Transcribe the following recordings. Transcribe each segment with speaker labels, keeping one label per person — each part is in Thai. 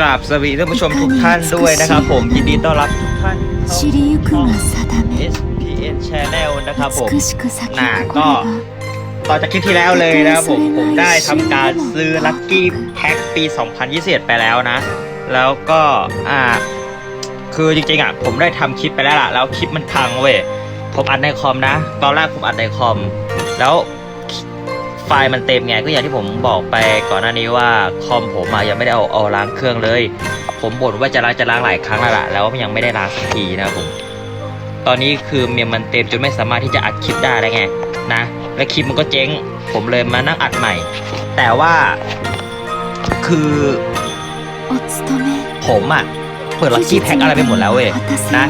Speaker 1: กราบสวีท่านผู้ชมทุกท่านด้วยนะครับผมยินดีต้อนรับทุกท่านเข้า
Speaker 2: สู่ช่อง
Speaker 1: SPN Channel นะครับผมน่าก็ต่อจากคลิปที่แล้วเลยนะครับผมผมได้ทำการซื้อลัคกี้แพ็คปี 2021 ไปแล้วนะ แล้วก็อ่าคือจริงๆอะผมได้ทำคลิปไปแล้วล่ะ แล้วคลิปมันพังเว้ยผมอัดในคอมนะ ตอนแรกผมอัดในคอม แล้ว ไฟล์มันเต็มไงก็อย่างที่ผมบอกไปก่อนหน้านี้ว่าคอมผมอะยังไม่ได้เอาเอาล้างเครื่องเลย ผมบ่นว่าจะล้างจะล้างหลายครั้งแล้วล่ะแล้วยังไม่ได้ล้างสักทีนะผมตอนนี้คือเมมมันเต็มจนไม่สามารถที่จะอัดคลิปได้แล้ไงนะและคลิปมันก็เจ๊ง ผมเลยมานั่งอัดใหม่ แต่ว่าคือผมอะเปิดล็อกกี้แพ็คอะไรไปหมดแล้วเว้ยนะ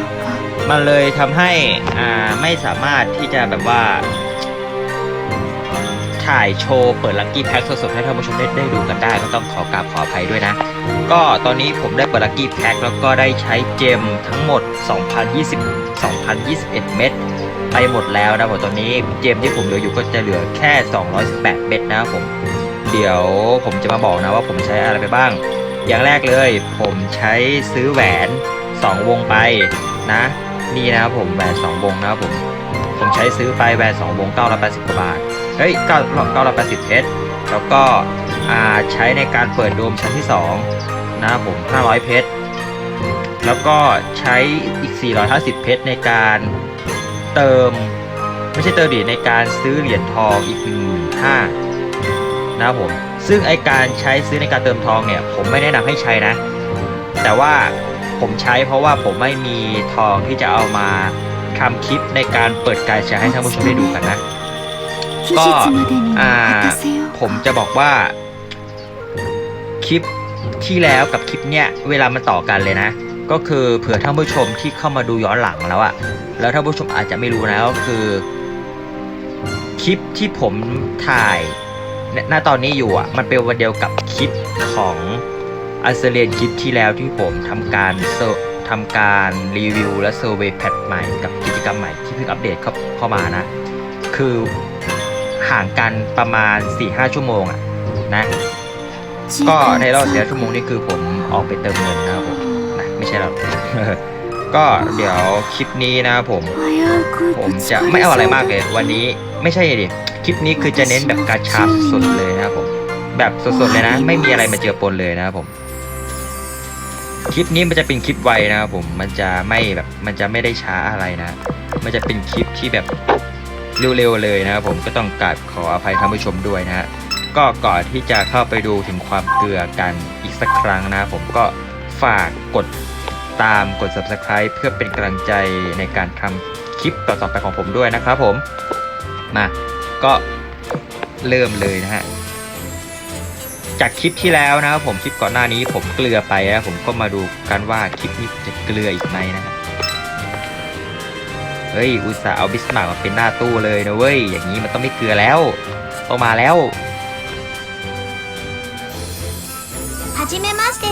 Speaker 1: มันเลยทำให้อ่าไม่สามารถที่จะแบบว่า ถ่ายโชว์เปิดลัคกี้แพ็คสดๆให้ท่านผู้ชมได้ได้ดูกันได้ก็ต้องขอกราบขออภัยด้วยนะ ก็ตอนนี้ผมได้เปิดลัคกี้แพ็คแล้วก็ได้ใช้เจมทั้งหมด 2020 2021 เม็ดไปหมดแล้วนะผมตอนนี้เจมที่ผมเหลืออยู่ก็จะเหลือแค่ 218 เม็ดนะผม เดี๋ยวผมจะมาบอกนะว่าผมใช้อะไรไปบ้าง อย่างแรกเลย ผมใช้ซื้อแหวน 2 วงไปนะ นี่นะครับผมแหวน 2 วงนะครับผม ผมใช้ซื้อไปแหวน 2 วง980กว่าบาท เฮ้ย9 980เพชรแล้วก็ใช้ในการเปิดโดมชั้นที่ 2 นะครับผม500 เพชร แล้วก็ใช้อีก 450 เพชรในการเติม ไม่ใช่เติมดิในการซื้อเหรียญทองอีก1 5 0 0นะครับผม ซึ่งไอการใช้ซื้อในการเติมทองเนี่ย ผมไม่แนะนำให้ใช้นะ แต่ว่าผมใช้เพราะว่าผมไม่มีทองที่จะเอามาทำคลิปในการเปิดการใช้ให้ท่านผู้ชมได้ดูกันนะ
Speaker 2: ก็
Speaker 1: อ่าผมจะบอกว่า คลิปที่แล้วกับคลิปเนี้ยเวลามันต่อกันเลยนะ ก็คือเผื่อท่านผู้ชมที่เข้ามาดูย้อนหลังแล้วอะแล้วท่านผู้ชมอาจจะไม่รู้นะก็คือ คลิปที่ผมถ่ายหน้าตอนนี้อยู่อะ มันเป็นวันเดียวกับคลิปของอัสเซเลียนคลิปที่แล้วที่ผมทำการเซทำการรีวิวและเซอร์เวยแพทใหม่กับกิจกรรมใหม่ที่เพิ่งอัปเดตเข้าเข้ามานะ คือ ห่างกันประมาณ 4-5 ชั่วโมงอะนะ ก็ในรอบเสียชั่วโมงนี่คือผมออกไปเติมเงินนะครับผมนะไม่ใช่เราก็เดี๋ยวคลิปนี้นะผม ผมจะไม่เอาอะไรมากเลย วันนี้ไม่ใช่ดิคลิปนี้คือจะเน้นแบบกระชับสดเลยนะครับผม แบบสดๆเลยนะ ไม่มีอะไรมาเจือปนเลยนะครับผม คลิปนี้มันจะเป็นคลิปไวนะครับผมมันจะไม่แบบมันจะไม่ได้ช้าอะไรนะ มันจะเป็นคลิปที่แบบ เร็วๆเลยนะครับผมก็ต้องกราบขออภัยท่านผู้ชมด้วยนะฮะก็ก่อนที่จะเข้าไปดูถึงความเกลือกันอีกสักครั้งนะครับผมก็ฝากกดตามกด subscribe เพื่อเป็นกำลังใจในการทำคลิปต่อๆไปของผมด้วยนะครับผมมาก็เริ่มเลยนะฮะจากคลิปที่แล้วนะครับผมคลิปก่อนหน้านี้ผมเกลือไปนะผมก็มาดูกันว่าคลิปนี้จะเกลืออีกไหมนะครับ เฮ้ยอุตส่าห์เอาบิสมาร์กมาเป็นหน้าตู้เลยนะเว้ยอย่างนี้มันต้องไม่เกลือแล้วต้องมาแล้ว
Speaker 2: はじめまして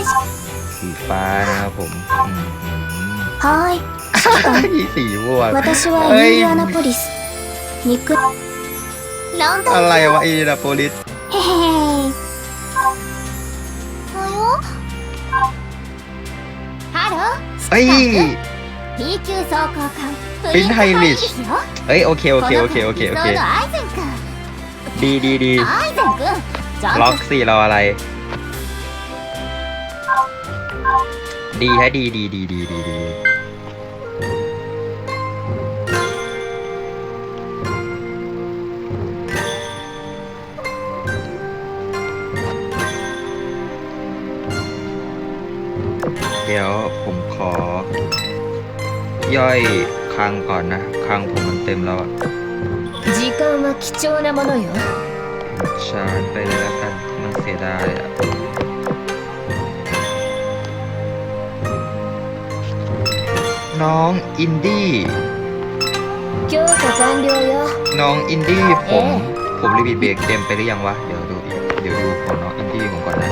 Speaker 1: สีฟ้านะครับผมอืม
Speaker 2: はーい
Speaker 1: สีม่วง
Speaker 2: 私は
Speaker 1: เฮ้ย
Speaker 2: インディアナポリスニックランド
Speaker 1: อะไรวะอินดาโปลิส
Speaker 2: へへへおよハロー
Speaker 1: เฮ้ย
Speaker 2: P 級装甲艦プ
Speaker 1: リンハイリッシュ
Speaker 2: ですよ
Speaker 1: เฮ้ยโอเคโอเคโอเคโอเคโอเค
Speaker 2: このアイゼン君
Speaker 1: ดีดีดี
Speaker 2: アイゼン君ちゃん
Speaker 1: ล็อก
Speaker 2: と
Speaker 1: สี่รออะไร ดีฮะดีดีดีดีดีดีเดี๋ยวผมขอ ย่อยคลังก่อนนะคลังผมมันเต็มแล้วอะ
Speaker 2: 時間は貴重なものよ
Speaker 1: ชาร์จไปเลยแล้วกัน มันเสียดายอะน้องอินดี้
Speaker 2: 強化完了よ
Speaker 1: น้องอินดี้ผม
Speaker 2: เอ๊ะ
Speaker 1: ผมรีวิวเบรกเต็มไปหรือยังวะ เดี๋ยวดูอีกเดี๋ยวดูของน้องอินดี้ผมก่อนนะ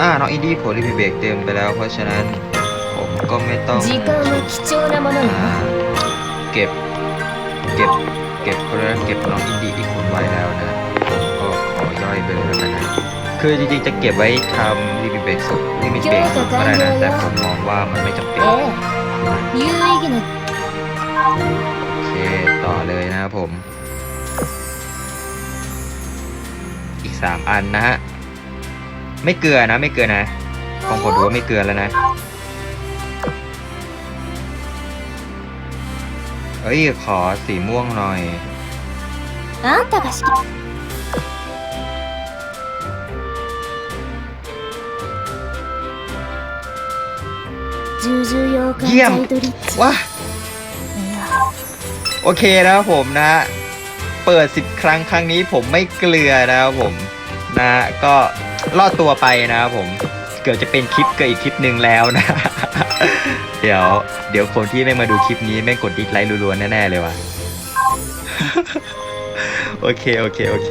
Speaker 1: อ่าน้องอินดี้ผมรีพิเบรกเต็มไปแล้ว เพราะฉะนั้นผมก็ไม่ต้องอเก็บเก็บเก็บเรื่องเก็บน้องอินดี้อีกคนไว้แล้วนะผมก็ขอย่อยไปเลยแล้วกันนะคือจริงๆจะเก็บไว้ทำรีพิเบรกสุดรีพิเบรกสดก็ได้นะแต่ผมมองว่ามันไม่จำเป็นโอเคต่อเลยนะครับผม อีก 3 อันนะฮะ ไม่เกลือนะ ไม่เกลือนะของผมดูว่าไม่เกลือแล้วนะ เอ้ย ขอสีม่วงหน่อย
Speaker 2: あんたが好き重々洋館
Speaker 1: เยี่ยม
Speaker 2: ザイドリッチ
Speaker 1: ว้า
Speaker 2: いや
Speaker 1: โอเคนะครับผมนะ เปิดสิบครั้งครั้งนี้ผมไม่เกลือนะครับผมนะ ก็ รอดตัวไปนะครับผมเกือบจะเป็นคลิปเกิดอีกคลิปหนึ่งแล้วนะ เดี๋ยว เดี๋ยวคนที่ไม่มาดูคลิปนี้แม่งกดดิสไลค์รัวๆแน่ๆเลยว่ะโอเค โอเค โอเค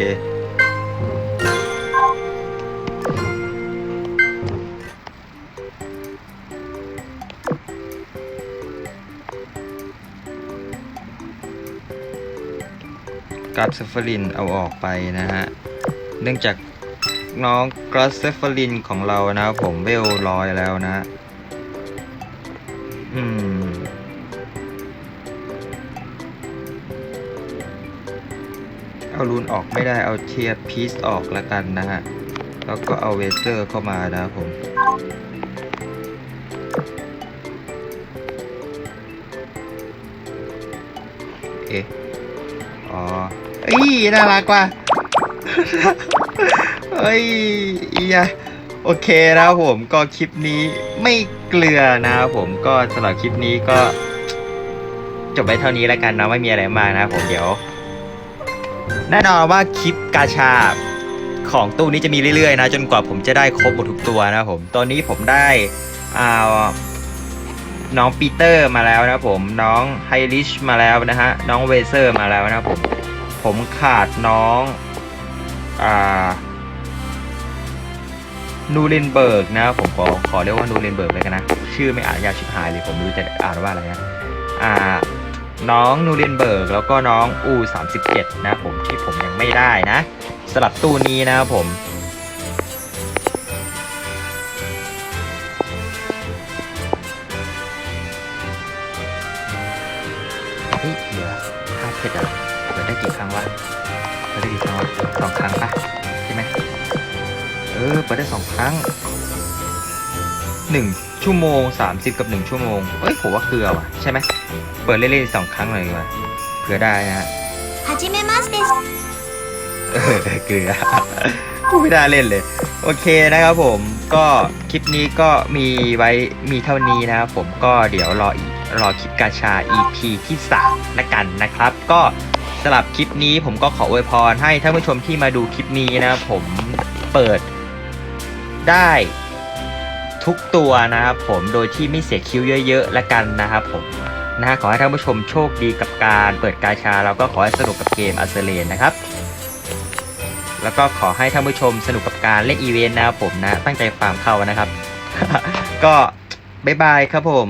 Speaker 1: กราฟเซฟเฟอรินเอาออกไปนะฮะ เนื่องจาก น้องกราเซฟเฟอรินของเรานะครับผมเวลร้อยแล้วนะ อืม เอารูนออกไม่ได้เอาเทียร์พีซออกแล้วกันนะฮะ แล้วก็เอาเวเซอร์เข้ามานะครับผมเอ๊ะอ๋ออ้ยน่ารักว่ะ เอ้ยอียโอเคนะครับผมก็คลิปนี้ไม่เกลือนะครับผมก็สำหรับคลิปนี้ก็ จบไปเท่านี้แล้วกันเนาะไม่มีอะไรมากนะครับผมเดี๋ยวแน่นอนว่าคลิปกาชาของตู้นี้จะมีเรื่อยๆนะ จนกว่าผมจะได้ครบหมดทุกตัวนะผมตอนนี้ผมได้อ่าน้องปีเตอร์มาแล้วนะผมน้องไฮริชมาแล้วนะฮะน้องเวเซอร์มาแล้วนะผมผมขาดน้องอ่า นูเรนเบิร์กนะผมขอขอเรียกว่านูเรนเบิร์กเลยกันนะ ชื่อไม่อ่านยากชิบหายเลยผมไม่รู้จะอ่านว่าอะไรนะอ่าน้องนูเรนเบิร์กแล้วก็น้องอู37นะผมที่ผมยังไม่ได้นะสลับตู้นี้นะครับผมเฮ้ยเหลือห้าเพชรอะ เออเปิดได้สองครั้งหนึ่งชั่วโมงสามสิบกับหนึ่งชั่วโมงเอ้ยผมว่าเกลือว่ะใช่ไหมเปิดเล่นๆสองครั้งเลยดีกว่าเกลือได้นะฮะ
Speaker 2: はじめまして
Speaker 1: เออเกลือ กูไม่ได้เล่นเลย โอเคนะครับผมก็คลิปนี้ก็มีไว้มีเท่านี้นะครับผมก็เดี๋ยวรออีกรอคลิปกาชา EP ที่3ละกันนะครับ ก็สำหรับคลิปนี้ผมก็ขออวยพรให้ท่านผู้ชมที่มาดูคลิปนี้นะครับผมเปิด ได้ทุกตัวนะครับผมโดยที่ไม่เสียคิวเยอะๆละกันนะครับผมนะฮะขอให้ท่านผู้ชมโชคดีกับการเปิดกาชา แล้วก็ขอให้สนุกกับเกมอัลเซเลนนะครับ แล้วก็ขอให้ท่านผู้ชมสนุกกับการเล่นอีเวนต์นะครับผมนะตั้งใจฟาร์มเข้านะครับ ก็บ๊ายบายครับผม